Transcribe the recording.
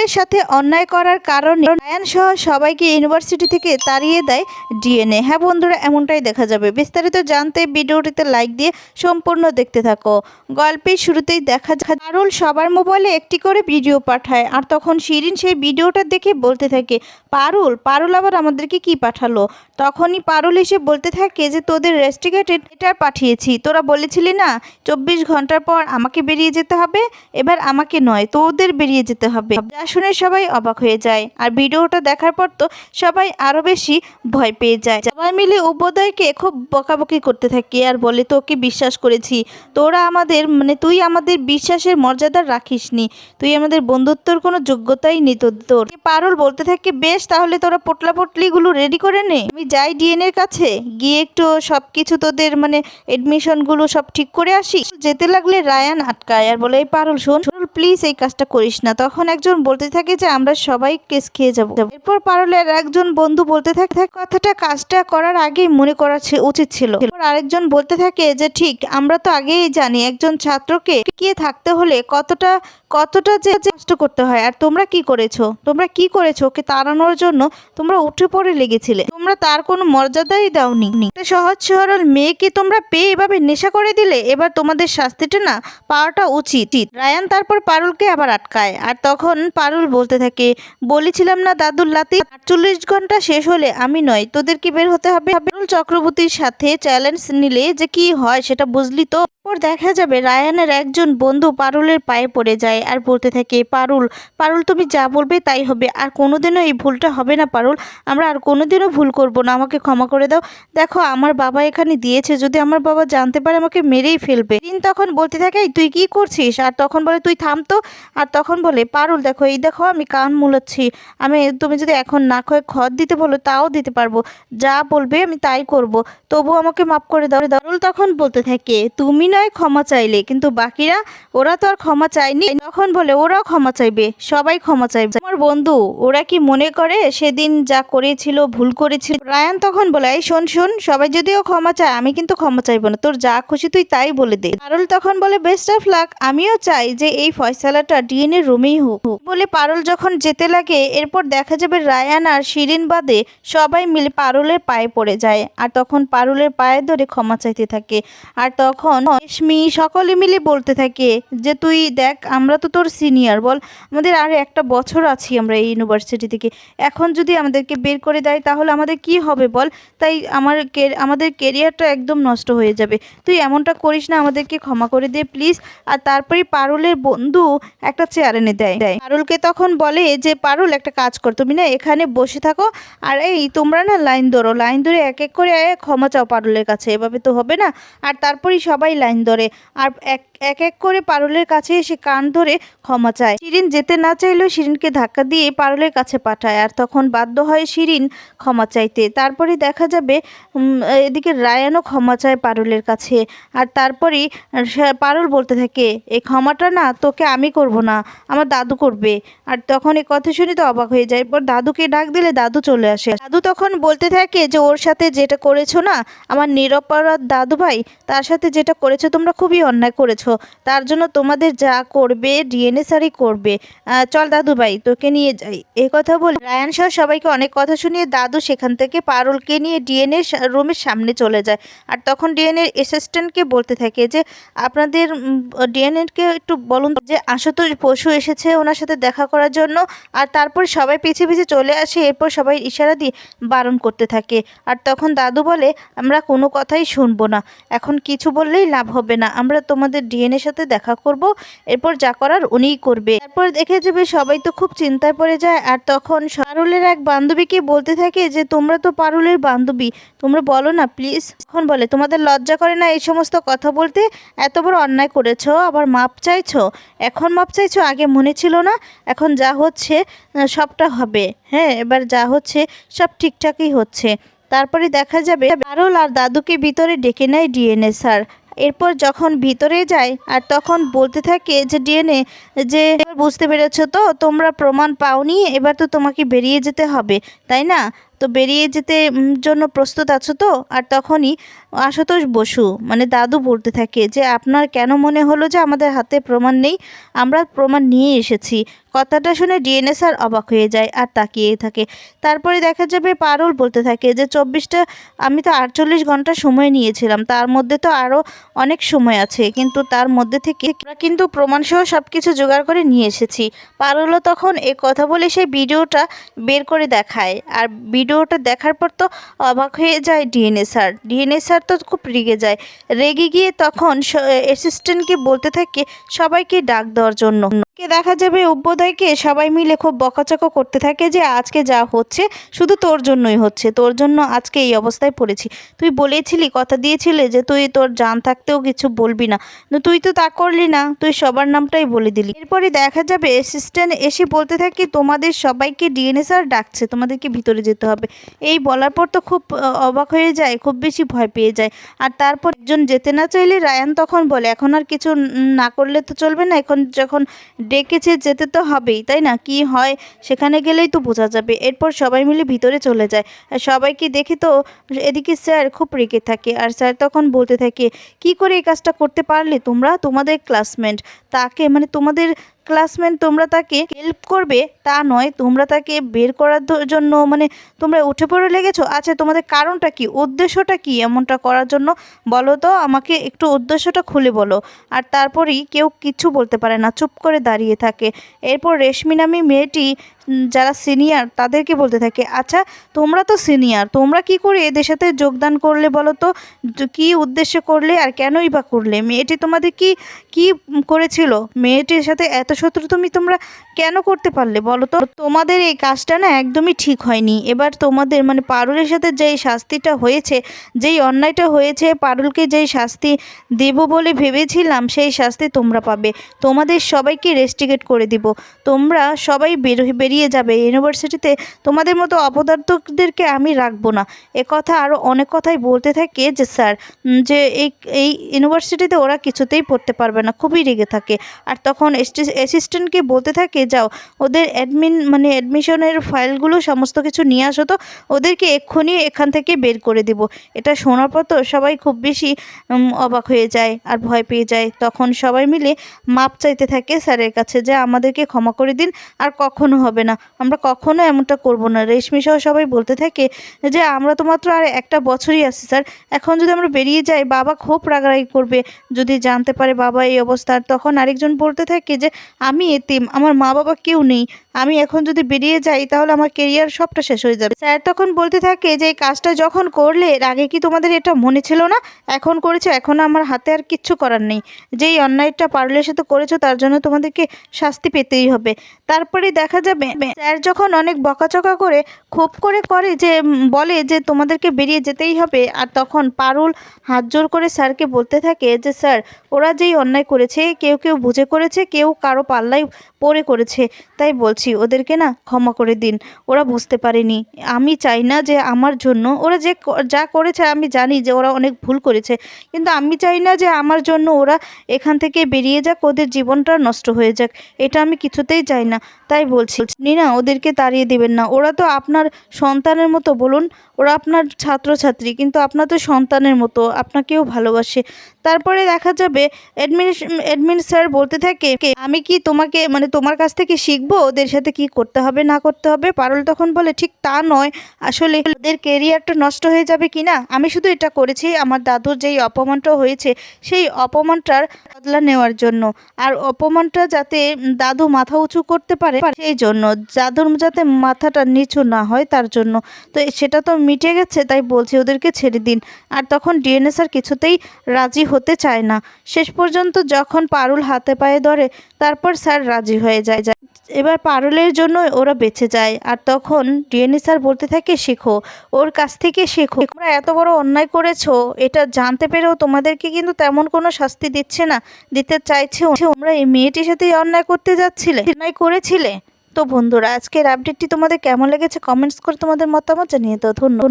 পারুলের সাথে অন্যায় করার কারণে রায়ান সহ সবাইকে ইউনিভার্সিটি থেকে তাড়িয়ে দেয় ডিএনএ। হ্যাঁ বন্ধুরা, এমনটাই দেখা যাবে। বিস্তারিত জানতে ভিডিওটিতে লাইক দিয়ে সম্পূর্ণ দেখতে থাকো। গল্পের শুরুতেই দেখা যায় পারুল সবার মোবাইলে একটি করে ভিডিও পাঠায় আর তখন শিরিন সেই ভিডিওটা দেখে বলতে থাকে, পারুল পারুল আবার আমাদেরকে কি পাঠালো? তখনই পারুল এসে বলতে থাকে যে, তোদের রেস্টিগেটেড এটা পাঠিয়েছি। তোরা বলেছিলি না, চব্বিশ ঘণ্টার পর আমাকে বেরিয়ে যেতে হবে? এবার আমাকে নয়, তোদের বেরিয়ে যেতে হবে। যা শুনে সবাই অবাক হয়ে যায়। আর ভিডিওটা দেখার পর তো সবাই আরও বেশি ভয় পেয়ে যায়। সবাই মিলে উপদয়কে খুব বকাবকি করতে থাকে আর বলে, তোকে বিশ্বাস করেছি। তোরা আমাদের মানে তুই আমাদের বিশ্বাসের মর্যাদা রাখিসনি। তুই আমাদের বন্ধুত্বর কোনো যোগ্যতাই নেই তোর। পারুল বলতে থাকে, বেশ, তাহলে তোরা পোটলা পোটলিগুলো রেডি করে নে। আমি যাই ডিএনএর কাছে। গিয়ে একটু সব কিছু তোদের মানে এডমিশনগুলো সব ঠিক করে আসি। যেতে লাগলে রায়ান আটকায় আর বলে, এই পারুল, শোন। শোন প্লিজ এই কাজটা করিস না। তখন একজন বলতে থাকে যে আমরা সবাই কেস খেয়ে যাব। এরপর পারুলের একজন বন্ধু বলতে থাকে কথাটা কাজটা করার আগেই মনে করা উচিত ছিল। আরেকজন বলতে থাকে যে, ঠিক, আমরা তো আগেই জানি একজন ছাত্রকে টিকিয়ে থাকতে হলে কতটা কতটা যে কষ্ট করতে হয়। আর তোমরা কি করেছ? তোমরা কি করেছ ওকে তাড়ানোর জন্য? তোমরা উঠে পড়ে লেগেছিলে। তোমরা তার কোনো মর্যাদাই দাওনি। সহজ সরল মেয়েকে তোমরা পেয়ে এভাবে নেশা করে দিলে, এবার তোমাদের শাস্তিটা না পাওয়াটা উচিত। রায়ান তারপর পারুলকে আবার আটকায়। আর তখন পারুল বলতে থাকে, বলেছিলাম না দাদুর লাতি, আটচল্লিশ ঘণ্টা শেষ হলে আমি নয়, তোদের কি বের হতে হবে? পারুল চক্রবর্তীর সাথে চ্যালেঞ্জ নিলে যে কি হয় সেটা বুঝলি তো? পর দেখা যাবে রায়ানের একজন বন্ধু পারুলের পায়ে পড়ে যায় আর বলতে থাকে, পারুল পারুল তুমি যা বলবে তাই হবে। আর কোনোদিনও এই ভুলটা হবে না পারুল। আমরা আর কোনোদিনও ভুল করব না। আমাকে ক্ষমা করে দাও। দেখো, আমার বাবা এখানে দিয়েছে। যদি আমার বাবা জানতে পারে, আমাকে মেরেই ফেলবে। দিন তখন বলতে থাকে তুই কি করছিস? আর তখন বলে, তুই থাম তো। আর তখন বলে, পারুল, দেখো, এই দেখো, আমি কান মুলাচ্ছি। আমি, তুমি যদি এখন না খয়ে খড় দিতে বলো, তাও দিতে পারব। যা বলবে আমি তাই করব। তবু আমাকে মাফ করে দাও। দারুল তখন বলতে থাকে, তুমি নয়, ক্ষমা চাইলে। কিন্তু বাকিরা, ওরা তো আর ক্ষমা চায়নি। তখন বলে, ওরাও ক্ষমা চাইবে। সবাই ক্ষমা চাইবে। আমার বন্ধু, ওরা কি মনে করে? সেদিন যা করেছিল, ভুল করেছিল। রায়ান তখন বলে, এই শোন শোন, সবাই যদিও ক্ষমা চায়, আমি কিন্তু ক্ষমা চাইব না। তোর যা খুশি তুই তাই বলে দে। পারুল তখন বলে বেস্ট অফ লাক আমিও চাই যে এই ফয়সালাটা ডিএনএ রুমেই হোক। বলে পারুল যখন যেতে লাগে, এরপর দেখা যাবে রায়ান আর শিরিন বাদে সবাই মিলে পারুলের পায়ে পড়ে যায়। আর তখন পারুলের পায়ে ধরে ক্ষমা চাইতে থাকে। আর তখন রেশমি সকলে মিলে বলতে থাকে যে, তুই দেখ, আমরা তো তোর সিনিয়র, বল। আমাদের আর একটা বছর আছি আমরা এই ইউনিভার্সিটি থেকে। এখন যদি আমাদেরকে বের করে দেয়, তাহলে আমাদের কি হবে, বল? তাই আমার আমাদের কেরিয়ারটা একদম নষ্ট হয়ে যাবে। তুই এমনটা করিস না, আমাদেরকে ক্ষমা করে দে, প্লিজ। আর তারপরে পারুলের বন্ধু একটা চেয়ার এনে দেয় দেয়। পারুলকে তখন বলে যে, পারুল, একটা কাজ কর। তুমি না এখানে বসে থাকো। আর এই, তোমরা না লাইন ধরো। লাইন ধরে এক এক করে ক্ষমা চাও পারুলের কাছে, এভাবে তো হবে না। আর তারপরেই সবাই লাইন ধরে। আর এক এক এক করে পারুলের কাছে এসে কান ধরে ক্ষমা চায়। শিরিন যেতে না চাইলেও শিরিনকে ধাক্কা দিয়ে পারুলের কাছে পাঠায় আর তখন বাধ্য হয় শিরিন ক্ষমা চাইতে। তারপরে দেখা যাবে এদিকে রায়ানও ক্ষমা চায় পারুলের কাছে আর তারপরেই সে- পারুল বলতে থাকে এই ক্ষমাটা না, তোকে আমি করব না, আমার দাদু করবে। আর তখন এই কথা শুনে তো অবাক হয়ে যায়। এরপর দাদুকে ডাক দিলে দাদু চলে আসে। দাদু তখন বলতে থাকে যে, ওর সাথে যেটা করেছ না, আমার নিরপরাধ দাদু ভাই তার সাথে যেটা করেছ তোমরা খুবই অন্যায় করেছ। তার জন্য তোমাদের যা করবে ডিএনএ সারি করবে। চল দাদু ভাই, তোকে নিয়ে যাই। এই কথা বলে রায়ান সহ সবাইকে অনেক কথা শুনিয়ে দাদু সেখান থেকে পারুলকে নিয়ে ডিএনএ রুমের সামনে চলে যায়। আর তখন ডিএনএ অ্যাসিস্ট্যান্টকে বলতে থাকে যে, আপনাদের ডিএনএকে একটু বলুন যে, আশুতোষ পশু এসেছে ওনার সাথে দেখা করার জন্য। আর তারপর সবাই পিছিয়ে পিছিয়ে চলে আসে, এরপর সবাই ইশারা দিয়ে বারণ করতে থাকে। আর তখন দাদু বলে, আমরা কোনো কথাই শুনব না। এখন কিছু বললেই লাভ হবে না। আমরা তোমাদের ডিএনএর সাথে দেখা করব, এরপর যা করার উনিই করবে। তারপর দেখে যাবে সবাই তো খুব চিন্তায় পড়ে যায়, আর তখন পারুলের এক বান্ধবীকে বলতে থাকে যে, তোমরা তো পারুলের বান্ধবী, তোমরা বলো না প্লিজ তখন বলে, তোমাদের লজ্জা করে না এই সমস্ত কথা বলতে? এত বড় অন্যায় করেছ, আবার মাপ চাইছো? এখন মাপ চাইছো? আগে মনে ছিল না? এখন যা হচ্ছে সবটা হবে। হ্যাঁ এবার যা হচ্ছে, সব ঠিকঠাকই হচ্ছে। তারপরে দেখা যাবে, পারুল আর দাদুকে ভিতরে ডেকে নেয় ডিএনএ, স্যার। এরপর যখন ভিতরে যায় আর তখন বলতে থাকে যে, ডিএনএ, যে বুঝতে পেরেছ তো, তোমরা প্রমাণ পাওনি, এবার তো তোমাকে বেরিয়ে যেতে হবে। তাই না? তো বেরিয়ে যেতে জন্য প্রস্তুত আছো তো? আর তখনই আশুতোষ বসু মানে দাদু বলতে থাকে যে, আপনার কেন মনে হলো যে আমাদের হাতে প্রমাণ নেই? আমরা প্রমাণ নিয়ে এসেছি। কথাটা শুনে ডিএনএ স্যার অবাক হয়ে যায় আর তাকিয়ে থাকে। তারপরে দেখা যাবে পারুল বলতে থাকে যে, চব্বিশটা, আমি তো আটচল্লিশ ঘণ্টা সময় নিয়েছিলাম। তার মধ্যে তো আরও অনেক সময় আছে। কিন্তু তার মধ্যে থেকে কিন্তু প্রমাণসহ সব কিছু জোগাড় করে নিয়ে এসেছি। পারুলও তখন এ কথা বলে সেই ভিডিওটা বের করে দেখায়। আর ভিডিওটা দেখার পর তো অবাক হয়ে যায় ডিএনএ স্যার। ডিএনএ স্যার তো খুব রেগে যায়। রেগে গিয়ে তখন অ্যাসিস্ট্যান্টকে বলতে থাকে, সবাইকে ডাক দেওয়ার জন্য। কে দেখা যাবে অভ্যদয়কে সবাই মিলে খুব বকাচকা করতে থাকে যে আজকে যা হচ্ছে শুধু তোর জন্যই হচ্ছে, তোর জন্য আজকে এই অবস্থায় পড়েছি। তুই বলেছিলি, কথা দিয়েছিলে যে তুই তোর জান থাকতেও কিছু বলবি না। তুই তো তা করলি না, তুই সবার নামটাই বলে দিলি। এরপরে দেখা যাবে অ্যাসিস্ট্যান্ট এসে বলতে থাকে, তোমাদের সবাইকে ডিএনএ স্যার ডাকছে, তোমাদেরকে ভিতরে যেতে হবে। এই বলার পর তো খুব অবাক হয়ে যায়, খুব বেশি ভয় পেয়ে যায়। আর তারপর একজন যেতে না চাইলে রায়ান তখন বলে, এখন আর কিছু না করলে তো চলবে না, এখন যখন ডেকেছে, যেতে তো হবেই, তাই না? কি হয়, সেখানে গেলেই তো বোঝা যাবে। এরপর সবাই মিলে ভিতরে চলে যায়। আর সবাইকে দেখে তো এদিকে স্যার খুব রেগে থাকে। আর স্যার তখন বলতে থাকে, কি করে এই কাজটা করতে পারলে তোমরা? তোমাদের ক্লাসমেট তাকে মানে তোমাদের ক্লাসমেট তোমরা তাকে হেল্প করবে, তা নয়, তোমরা তাকে বের করার জন্য মানে তোমরা উঠে পড়ে লেগেছো? আচ্ছা তোমাদের কারণটা কি? উদ্দেশ্যটা কি এমনটা করার জন্য? বলো তো, আমাকে একটু উদ্দেশ্যটা খুলে বলো। আর তারপরেই কেউ কিছু বলতে পারে না, চুপ করে দাঁড়িয়ে থাকে। এরপর রেশমি নামী মেয়েটি যারা সিনিয়র তাদেরকে বলতে থাকে আচ্ছা তোমরা তো সিনিয়র তোমরা কি করে এদের সাথে যোগদান করলে বলো তো? কি উদ্দেশ্যে করলে আর কেনই বা করলে? মেয়েটি তোমাদের কি কি করেছিল? মেয়েটির সাথে এত শত্রু তুমি তোমরা কেন করতে পারলে বলো তো? তোমাদের এই কাজটা না একদমই ঠিক হয়নি। এবার তোমাদের মানে পারুলের সাথে যেই শাস্তিটা হয়েছে, যেই অন্যায়টা হয়েছে, পারুলকে যেই শাস্তি দেব বলে ভেবেছিলাম, সেই শাস্তি তোমরা পাবে। তোমাদের সবাইকে রেস্টিকেট করে দিব। তোমরা সবাই বের বেরিয়ে যাবে ইউনিভার্সিটিতে তোমাদের মতো অপদার্থকদেরকে আমি রাখব না। কথা আরও অনেক কথাই বলতে থাকে যে, স্যার যে এই এই ইউনিভার্সিটিতে ওরা কিছুতেই পড়তে পারবে না, খুবই রেগে থাকে। আর তখন অ্যাসিস্ট্যান্টকে বলতে থাকে, যাও, ওদের অ্যাডমিন মানে অ্যাডমিশনের ফাইলগুলো সমস্ত কিছু নিয়ে আসো তো, ওদেরকে এক্ষুনি এখান থেকে বের করে দিব। এটা শোনার পর তো সবাই খুব বেশি অবাক হয়ে যায় আর ভয় পেয়ে যায়। তখন সবাই মিলে মাপ চাইতে থাকে স্যারের কাছে যে, আমাদেরকে ক্ষমা করে দিন, আর কখনো হবে না। আমরা কখনো এমনটা করব না। রেশমি সহ সবাই বলতে থাকে যে, আমরা তো মাত্র আর একটা বছরই আছি, স্যার। এখন যদি আমরা বেরিয়ে যাই, বাবা খুব রাগারাগি করবে। যদি জানতে পারে বাবা এই অবস্থার তখন আরেকজন বলতে থাকে যে, আমি এতিম, আমার মা বাবা কেউ নেই। আমি এখন যদি বেরিয়ে যাই, তাহলে আমার কেরিয়ার সবটা শেষ হয়ে যাবে। স্যার তখন বলতে থাকে যে, এই কাজটা যখন করলে, এর আগে কি তোমাদের এটা মনে ছিল না? এখন করেছ, এখন আমার হাতে আর কিচ্ছু করার নেই। যেই অন্যায়টা পারুলের সাথে করেছ, তার জন্য তোমাদেরকে শাস্তি পেতেই হবে। তারপরে দেখা যাবে, স্যার যখন অনেক বকাচকা করে খুব করে করে যে, বলে যে, তোমাদেরকে বেরিয়ে যেতেই হবে। আর তখন পারুল হাত জোর করে স্যারকে বলতে থাকে যে, স্যার, ওরা যেই অন্যায় করেছে, কেউ কেউ বুঝে করেছে, কেউ কারও পাল্লায় পড়ে করেছে। তাই বলছি ওদেরকে না ক্ষমা করে দিন। ওরা বুঝতে পারেনি। আমি চাই না যে আমার জন্য, ওরা যে যা করেছে আমি জানি যে ওরা অনেক ভুল করেছে। কিন্তু আমি চাই না যে আমার জন্য ওরা এখান থেকে বেরিয়ে যাক, ওদের জীবনটা নষ্ট হয়ে যাক। এটা আমি কিছুতেই চাই না। তাই বলছি না ওদেরকে তাড়িয়ে দিবেন না। ওরা তো আপনার সন্তানের মতো, বলুন। ওরা আপনার ছাত্রছাত্রী, কিন্তু আপনার তো সন্তানের মতো, আপনাকেও ভালোবাসে। তারপরে দেখা যাবে অ্যাডমিন স্যার বলতে থাকে আমি কি তোমাকে মানে তোমার কাছ থেকে শিখব? ওদের সাথে কি করতে হবে, না করতে হবে? পারুল তখন বলে, ঠিক তা নয়। আসলে ওদের কেরিয়ারটা নষ্ট হয়ে যাবে কি না? আমি শুধু এটা করেছি আমার দাদুর যেই অপমানটা হয়েছে, সেই অপমানটার বদলা নেওয়ার জন্য। আর অপমানটা যাতে দাদু মাথা উঁচু করতে পারে, সেই জন্য। দাদুর যাতে মাথাটা নিচু না হয়, তার জন্য। তো সেটা তো মিটে গেছে, তাই বলছি ওদেরকে ছেড়ে দিন। আর তখন ডিএনএ স্যার কিছুতেই রাজি হতে চায় না। শেষ পর্যন্ত যখন পারুল হাতে পায়ে ধরে, তারপর স্যার রাজি হয়ে যায়। যায় এবার পারুলের জন্য ওরা বেঁচে যায়। আর তখন ডিএনএ স্যার বলতে থাকে, শেখো, ওর কাছ থেকে শেখো। তোমরা এত বড় অন্যায় করেছ, এটা জানতে পেরেও তোমাদেরকে কিন্তু তেমন কোনো শাস্তি দিচ্ছে না, দিতে চাইছে তোমরা এই মেয়েটির সাথে অন্যায় করতে যাচ্ছিলে, অন্যায় করেছিলে? তো বন্ধুরা, আজকের আপডেটটি তোমাদের কেমন লেগেছে কমেন্টস করে তোমাদের মতামত জানিয়ে দাও। ধন্যবাদ।